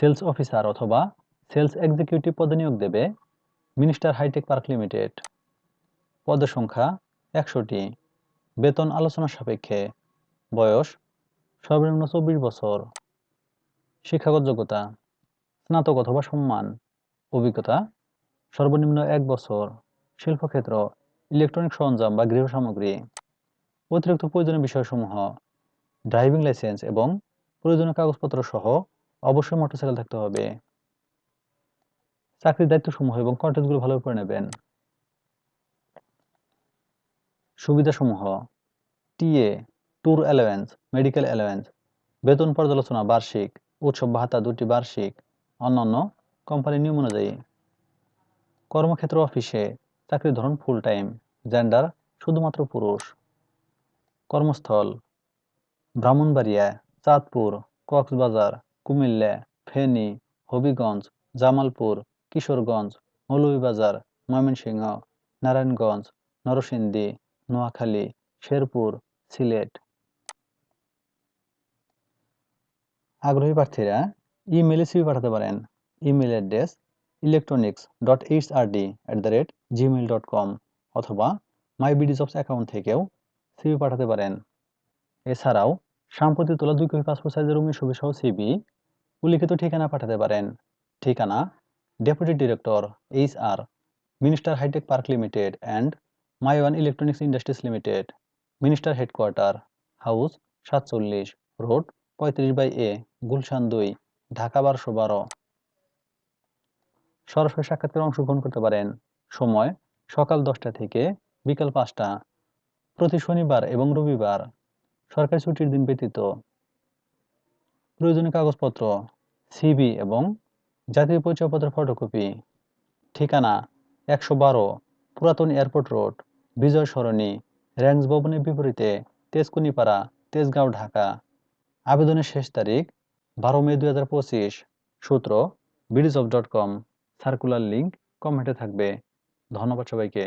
Sales officer অথবা sales executive পদে নিয়োগ দেবে মিনিস্টার হাইটেক পার্ক লিমিটেড। পদের সংখ্যা একশোটি। বেতন আলোচনা সাপেক্ষে। বয়স সর্বনিম্ন চব্বিশ বছর। শিক্ষাগত যোগ্যতা স্নাতক অথবা সম্মান। অভিজ্ঞতা সর্বনিম্ন এক বছর। শিল্পক্ষেত্র ইলেকট্রনিক সরঞ্জাম বা গৃহ সামগ্রী। অতিরিক্ত প্রয়োজনীয় বিষয়সমূহ। ড্রাইভিং লাইসেন্স এবং প্রয়োজনীয় কাগজপত্র সহ অবশ্যই মোটরসাইকেল থাকতে হবে। চাকরির দায়িত্বসমূহ এবং কন্টেন্টগুলো ভালোভাবে পড়ে নেবেন। সুবিধাসমূহ, TA tour allowance medical allowance বেতন পর্যালোচনা বার্ষিক, উৎসব ভাতা দুটি বার্ষিক, অন্যান্য কোম্পানির নিয়ম অনুযায়ী। কর্মক্ষেত্র অফিসে চাকরির ধরন ফুল টাইম জেন্ডার শুধুমাত্র পুরুষ। কর্মস্থল, ব্রাহ্মণবাড়িয়া, চাঁদপুর, কক্সবাজার কুমিল্লা, ফেনী, হবিগঞ্জ, জামালপুর, কিশোরগঞ্জ, মৌলভীবাজার, ময়মনসিংহ, নারায়ণগঞ্জ, নরসিংদী, নোয়াখালী, শেরপুর, সিলেট। আগ্রহী প্রার্থীরা ইমেলে সিভি পাঠাতে পারেন। Email address electronics dot H R D at the rate Gmail dot com অথবা মাই বিডি জবস অ্যাকাউন্ট থেকেও সিভি পাঠাতে পারেন। এছাড়াও সাম্প্রতিক তোলা দুই কপি পাসপোর্ট সাইজের রঙিন ছবি সহ সিবি উল্লিখিত ঠিকানা পাঠাতে পারেন। ঠিকানা deputy director H R Minister hi-tech park limited and My One electronics industries limited Minister headquarter house সাতচল্লিশ রোড পঁয়ত্রিশ বাই এ গুলশান দুই, ঢাকা বারোশো বারো। সরাসরি সাক্ষাৎকারে অংশগ্রহণ করতে পারেন। সময়, সকাল দশটা থেকে বিকাল পাঁচটা। প্রতি শনিবার এবং রবিবার সরকারি ছুটির দিন ব্যতীত প্রয়োজনীয় কাগজপত্র সিবি এবং জাতীয় পরিচয়পত্রের ফটোকপি ঠিকানা একশো বারো পুরাতন এয়ারপোর্ট রোড, বিজয় সরণি র্যাঙ্কস ভবনের বিপরীতে তেজকুনিপাড়া, তেজগাঁও, ঢাকা। আবেদনের শেষ তারিখ বারো মে দুই হাজার পঁচিশ। সূত্র BDjob dot com circular link কমেন্টে থাকবে। ধন্যবাদ সবাইকে।